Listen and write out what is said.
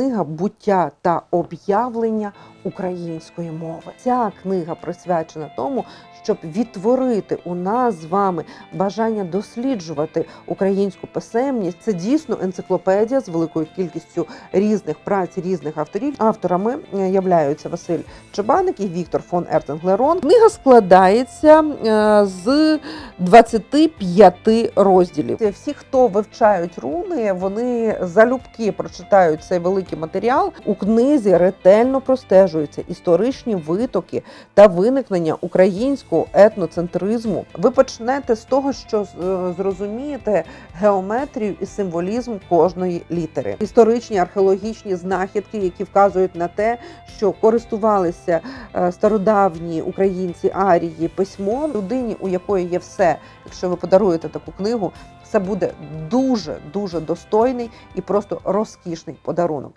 книга буття та об'явлення української мови. Ця книга присвячена тому, щоб відтворити у нас з вами бажання досліджувати українську писемність. Це дійсно енциклопедія з великою кількістю різних праць різних авторів. Авторами е, являються Василь Чебаник і Віктор фон Ертенглерон. Книга складається е, з 25 розділів. Всі, хто вивчають руни, вони залюбки прочитають цей великий матеріал. У книзі ретельно простежуються історичні витоки та виникнення українського етноцентризму. Ви почнете з того, що е, зрозумієте геометрію і символізм кожної літери, історичні археологічні знахідки, які вказують на те, що користувалися е, стародавні українці арії письмом людині, у якої є все. Якщо ви подаруєте таку книгу, це буде дуже дуже достойний і просто розкішний подарунок.